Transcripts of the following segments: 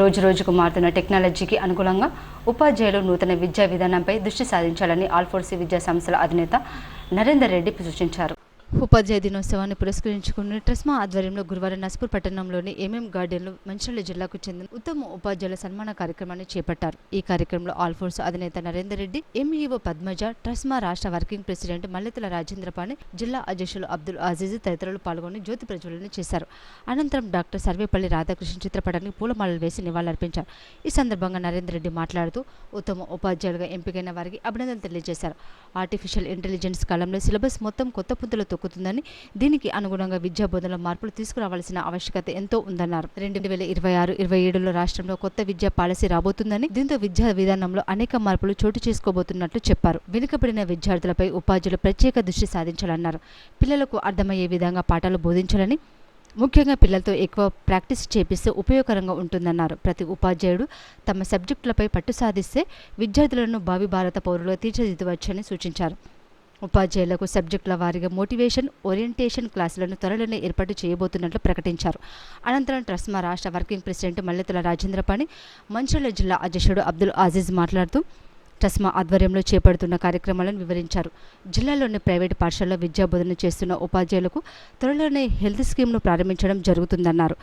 రోజు రోజుకు మారుతున్న టెక్నాలజీకి అనుగుణంగా ఉపాధ్యాయులు నూతన విద్యా విధానంపై దృష్టి సాధించాలని ఆల్ఫోర్సీ విద్యా సంస్థల అధినేత నరేందర్ రెడ్డి సూచించారు. ఉపాధ్యాయ దినోత్సవాన్ని పురస్కరించుకుని ట్రస్మా ఆధ్వర్యంలో గురువారం నస్పూర్ పట్టణంలోని ఎంఎం గార్డెన్లో మంచిర్యాల జిల్లాకు చెందిన ఉత్తమ ఉపాధ్యాయుల సన్మాన కార్యక్రమాన్ని చేపట్టారు. ఈ కార్యక్రమంలో ఆల్ఫోర్స్ అధినేత నరేందర్ రెడ్డి ఎంఈఓ పద్మజ ట్రస్మా రాష్ట్ర వర్కింగ్ ప్రెసిడెంట్ మల్లెతుల రాజేంద్రపాణి జిల్లా అధ్యక్షులు అబ్దుల్ అజీజ్ తదితరులు పాల్గొని జ్యోతి ప్రజ్వలన చేశారు. అనంతరం డాక్టర్ సర్వేపల్లి రాధాకృష్ణ చిత్రపటానికి పూలమాలలు వేసి నివాళులర్పించారు. ఈ సందర్భంగా నరేందర్ రెడ్డి మాట్లాడుతూ ఉత్తమ ఉపాధ్యాయులుగా ఎంపికైన వారికి అభినందనలు తెలియజేశారు. ఆర్టిఫిషియల్ ఇంటెలిజెన్స్ కాలంలో సిలబస్ మొత్తం కొత్త పుంతలు తొక్కుతుందని దీనికి అనుగుణంగా విద్యా బోధనలో మార్పులు తీసుకురావాల్సిన ఆవశ్యకత ఎంతో ఉందన్నారు. రెండు వేల ఇరవై ఆరు ఇరవై ఏడులో రాష్ట్రంలో కొత్త విద్యా పాలసీ రాబోతుందని దీంతో విద్యా విధానంలో అనేక మార్పులు చోటు చేసుకోబోతున్నట్లు చెప్పారు. వెనుకబడిన విద్యార్థులపై ఉపాధ్యాయులు ప్రత్యేక దృష్టి సాధించాలన్నారు. పిల్లలకు అర్థమయ్యే విధంగా పాఠాలు బోధించాలని ముఖ్యంగా పిల్లలతో ఎక్కువ ప్రాక్టీస్ చేపిస్తే ఉపయోగకరంగా ఉంటుందన్నారు. ప్రతి ఉపాధ్యాయుడు తమ సబ్జెక్టులపై పట్టు సాధిస్తే విద్యార్థులను భావి భారత పౌరులుగా తీర్చిదిద్దవచ్చని సూచించారు. ఉపాధ్యాయులకు సబ్జెక్టుల వారీగా మోటివేషన్ ఓరియంటేషన్ క్లాసులను త్వరలోనే ఏర్పాటు చేయబోతున్నట్లు ప్రకటించారు. అనంతరం ట్రస్మా రాష్ట్ర వర్కింగ్ ప్రెసిడెంట్ మల్లెతుల రాజేంద్రపాణి మంచిర్యాల జిల్లా అధ్యక్షుడు అబ్దుల్ ఆజీజ్ మాట్లాడుతూ ట్రస్మా ఆధ్వర్యంలో చేపడుతున్న కార్యక్రమాలను వివరించారు. జిల్లాలోని ప్రైవేటు పాఠశాలలో విద్యాబోధన చేస్తున్న ఉపాధ్యాయులకు త్వరలోనే హెల్త్ స్కీమ్ను ప్రారంభించడం జరుగుతుందన్నారు.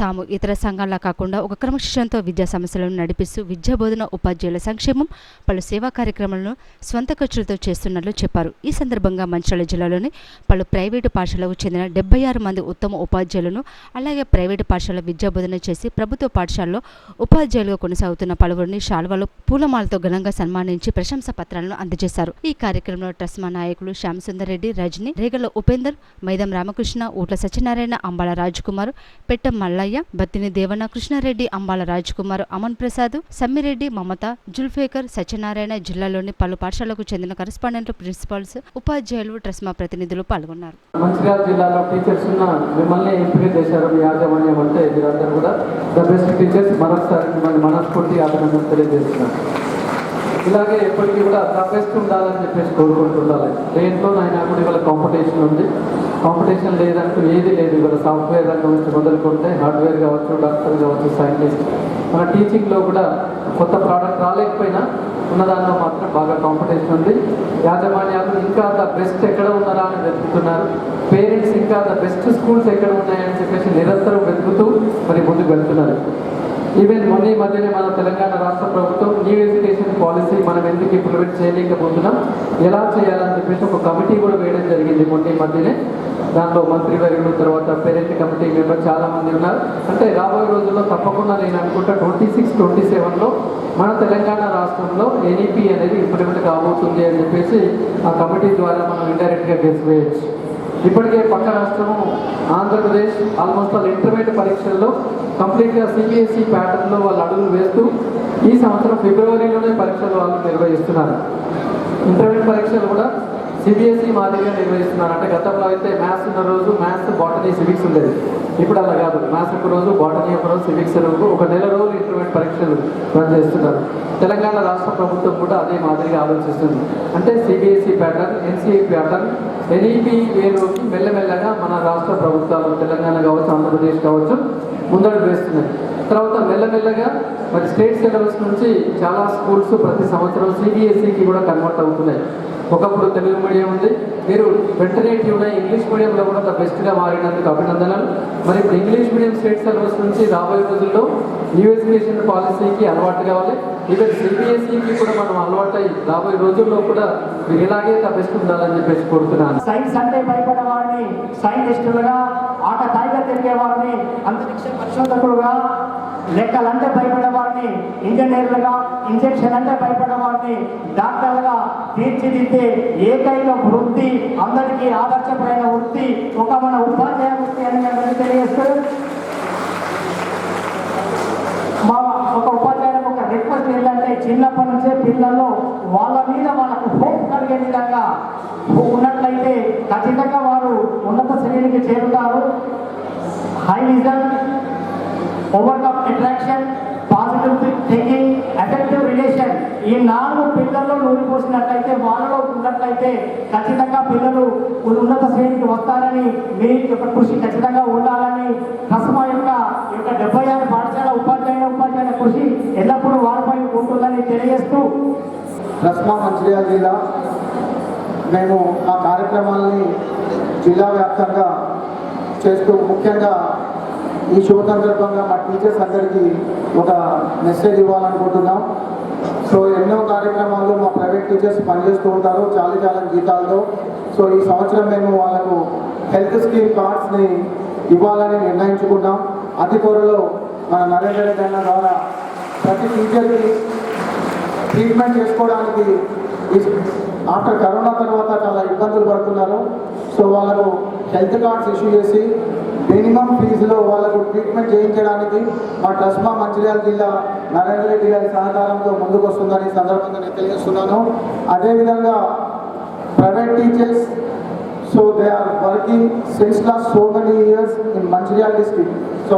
తాము ఇతర సంఘాల కాకుండా ఒక క్రమశిక్షణతో విద్యా సమస్యలను నడిపిస్తూ విద్యా బోధన ఉపాధ్యాయుల సంక్షేమం పలు సేవా కార్యక్రమాలను స్వంత ఖర్చులతో చేస్తున్నట్లు చెప్పారు. ఈ సందర్భంగా మంచిర్యాల జిల్లాలోని పలు ప్రైవేటు పాఠశాలకు చెందిన డెబ్బై ఆరు మంది ఉత్తమ ఉపాధ్యాయులను అలాగే ప్రైవేటు పాఠశాల విద్యా బోధన చేసి ప్రభుత్వ పాఠశాలలో ఉపాధ్యాయులుగా కొనసాగుతున్న పలువురిని శాల్వాలు పూలమాలతో ఘనంగా సన్మానించి ప్రశంసా పత్రాలను అందజేశారు. ఈ కార్యక్రమంలో ట్రస్మా నాయకులు శ్యామసుందర్ రెడ్డి రజని రేగల ఉపేందర్ మైదం రామకృష్ణ ఊట్ల సత్యనారాయణ అంబాల రాజ్కుమార్ పెట్టం మల్లయ్య బత్తిని దేవన కృష్ణారెడ్డి అంబాల రాజ్కుమార్ అమన్ ప్రసాద్ సమ్మిరెడ్డి మమత జుల్ఫేకర్ సత్యనారాయణ జిల్లాలోని పలు పాఠశాలకు చెందిన కరెస్పాండెంట్లు ప్రిన్సిపాల్స్ ఉపాధ్యాయులు ట్రస్మా ప్రతినిధులు పాల్గొన్నారు. మంచిర్యాల జిల్లాలో టీచర్స్ ఉన్న మిమ్మల్ని ఎంపిక చేశారు మీ యాజమాన్యం అంటే మీరందరూ కూడా. ద బెస్ట్ టీచర్స్ మరొకసారి మిమ్మల్ని మనస్ఫూర్తి అభినందన ఇలాగే ఎప్పటికీ కూడా ద బెస్ట్ ఉండాలని చెప్పేసి కోరుకుంటుండాలి దేంట్లో నాయన కూడా ఇవాళ కాంపిటీషన్ ఉంది. కాంపిటీషన్ లేదంటూ ఏది లేదు. సాఫ్ట్వేర్ రంగం నుంచి మొదలుకుంటే హార్డ్వేర్ కావచ్చు డాక్టర్ కావచ్చు సైంటిస్ట్. మన టీచింగ్లో కూడా కొత్త ప్రోడక్ట్ రాలేకపోయినా ఉన్న మాత్రం బాగా కాంపిటీషన్ ఉంది. యాజమాన్యాలు ఇంకా ద బెస్ట్ ఎక్కడ ఉన్నారా అని వెతుకుతున్నారు. పేరెంట్స్ ఇంకా ద బెస్ట్ స్కూల్స్ ఎక్కడ ఉన్నాయని చెప్పేసి నిరంతరం వెతుకుతూ మరి ముందుకు వెళ్తున్నారు. ఈవెన్ మొన్న మధ్యనే మన తెలంగాణ రాష్ట్ర ప్రభుత్వం న్యూ ఎడ్యుకేషన్ పాలసీ మనం ఎందుకు ఇంప్లిమెంట్ చేయలేకపోతున్నాం ఎలా చేయాలని చెప్పేసి ఒక కమిటీ కూడా వేయడం జరిగింది మొన్న మధ్యనే. దాంట్లో మంత్రివర్యులు తర్వాత పేరెంట్ కమిటీ మెంబర్ చాలా మంది ఉన్నారు. అంటే రాబోయే రోజుల్లో తప్పకుండా నేను అనుకుంటా ట్వంటీ సిక్స్ ట్వంటీ సెవెన్లో మన తెలంగాణ రాష్ట్రంలో ఎన్ఈపీ అనేది ఇంప్లిమెంట్ కాబోతుంది అని చెప్పేసి ఆ కమిటీ ద్వారా మనం ఇండైరెక్ట్గా గెస్ వేయచ్చు. ఇప్పటికే పక్క రాష్ట్రము ఆంధ్రప్రదేశ్ ఆల్మోస్ట్ వాళ్ళ ఇంటర్మీడియట్ పరీక్షల్లో కంప్లీట్గా సిబిఎస్ఈ ప్యాటర్న్లో వాళ్ళు అడుగులు వేస్తూ ఈ సంవత్సరం ఫిబ్రవరిలోనే పరీక్షలు వాళ్ళు నిర్వహిస్తున్నారు. ఇంటర్మీడియట్ పరీక్షలు కూడా సిబిఎస్ఈ మాదిరిగా నిర్వహిస్తున్నారు అంటే గతంలో అయితే మ్యాథ్స్ ఉన్న రోజు మ్యాథ్స్ బాటనీ సివిక్స్ ఉండేది. ఇప్పుడు అలా కాదు. మ్యాథ్స్ ఒక రోజు బాటనీ ఒక రోజు సివిక్స్ రోజు ఒక నెల రోజులు ఇంటర్మీడియట్ పరీక్షలు రన్ చేస్తున్నారు. తెలంగాణ రాష్ట్ర ప్రభుత్వం కూడా అదే మాదిరిగా ఆలోచిస్తుంది. అంటే CBSE pattern NCE pattern NEP వేలోకి మెల్లమెల్లగా మన రాష్ట్ర ప్రభుత్వాలు తెలంగాణ కావచ్చు ఆంధ్రప్రదేశ్ కావచ్చు ముందడుగు వేస్తున్నాయి. తర్వాత మెల్లమెల్లగా మరి స్టేట్ సిలబస్ నుంచి చాలా స్కూల్స్ ప్రతి సంవత్సరం సిబిఎస్ఈకి కూడా కన్వర్ట్ అవుతున్నాయి. ఒకప్పుడు తెలుగు మీడియం ఉంది. మీరు వెంటనే ట్యూన్ ఇంగ్లీష్ మీడియంలో కూడా బెస్ట్గా మారినందుకు అభినందనలు. మరి ఇప్పుడు ఇంగ్లీష్ మీడియం స్టేట్ సిలబస్ నుంచి రాబోయే రోజుల్లో న్యూ ఎడ్యుకేషన్ పాలసీకి అలవాటు కావాలి. ఈవెన్ సిబిఎస్ఈకి కూడా మనం అలవాటు అయ్యి రాబోయే రోజుల్లో కూడా మీరు ఇలాగే బెస్ట్ ఉండాలని చెప్పేసి కోరుతున్నాను. సైన్స్ అంటే భయపడే వారిని సైంటిస్టులుగా ఆట కాయిగా తిరిగే వారిని అంతరిక్ష పరిశోధకులుగా లెక్కలంటే భయపడేవారిని ఇంజనీర్లుగా ఇంజెక్షన్ అంటే భయపడేవారిని డాక్టర్లుగా తీర్చిదిద్దే ఏకైక వృత్తి అందరికీ ఆదర్శమైన వృత్తి ఒక మన ఉపాధ్యాయ వృత్తి అని మేము తెలియజేస్తూ మా ఒక ఉపాధ్యాయులకు ఒక రిక్వెస్ట్ ఏంటంటే చిన్నప్పటి నుంచే పిల్లల్లో వాళ్ళ మీద వాళ్ళకు హోప్ కలిగే విధంగా ఉన్నట్లయితే ఖచ్చితంగా వారు ఉన్నత శ్రేణికి చేరుతారు. High vision overcome attraction positive thinking effective relation ఈ నాలుగు పిల్లల్లో నూరిపోసినట్లయితే వాళ్ళలో ఉన్నట్లయితే ఖచ్చితంగా పిల్లలు ఉన్నత శ్రేణికి వస్తారని మీ యొక్క కృషి ఖచ్చితంగా ఉండాలని రస్మా యొక్క యొక్క డెబ్బై ఆరు పాఠశాల ఉపాధ్యాయుల ఉపాధ్యాయులు కృషి ఎల్లప్పుడూ వారిపై ఉంటుందని తెలియజేస్తూ రస్మా మంచిర్యాల జిల్లా మేము మా కార్యక్రమాలని జిల్లా వ్యాప్తంగా చేస్తూ ముఖ్యంగా ఈ షో సందర్భంగా మా టీచర్స్ అందరికీ ఒక మెసేజ్ ఇవ్వాలనుకుంటున్నాం. సో ఎన్నో కార్యక్రమాలు మా ప్రైవేట్ టీచర్స్ పనిచేస్తూ ఉంటారు చాలా చాలా జీతాలతో. సో ఈ సంవత్సరం మేము వాళ్ళకు హెల్త్ స్కీమ్ కార్డ్స్ని ఇవ్వాలని నిర్ణయించుకున్నాం. అతి త్వరలో మన నరేంద్ర రెడ్డి అన్న ద్వారా ప్రతి టీచర్కి ట్రీట్మెంట్ చేసుకోవడానికి ఆఫ్టర్ కరోనా తర్వాత చాలా ఇబ్బందులు పడుతున్నారు. సో వాళ్ళకు హెల్త్ కార్డ్స్ ఇష్యూ చేసి మినిమం ఫీజులో వాళ్ళకు ట్రీట్మెంట్ చేయించడానికి మా ట్రస్మా మంచిర్యాల జిల్లా నరేంద్ర రెడ్డి గారి సహకారంతో ముందుకు వస్తుందని సందర్భంగా నేను తెలియజేస్తున్నాను. అదేవిధంగా private teachers so they are working since last so many years in Mancherial district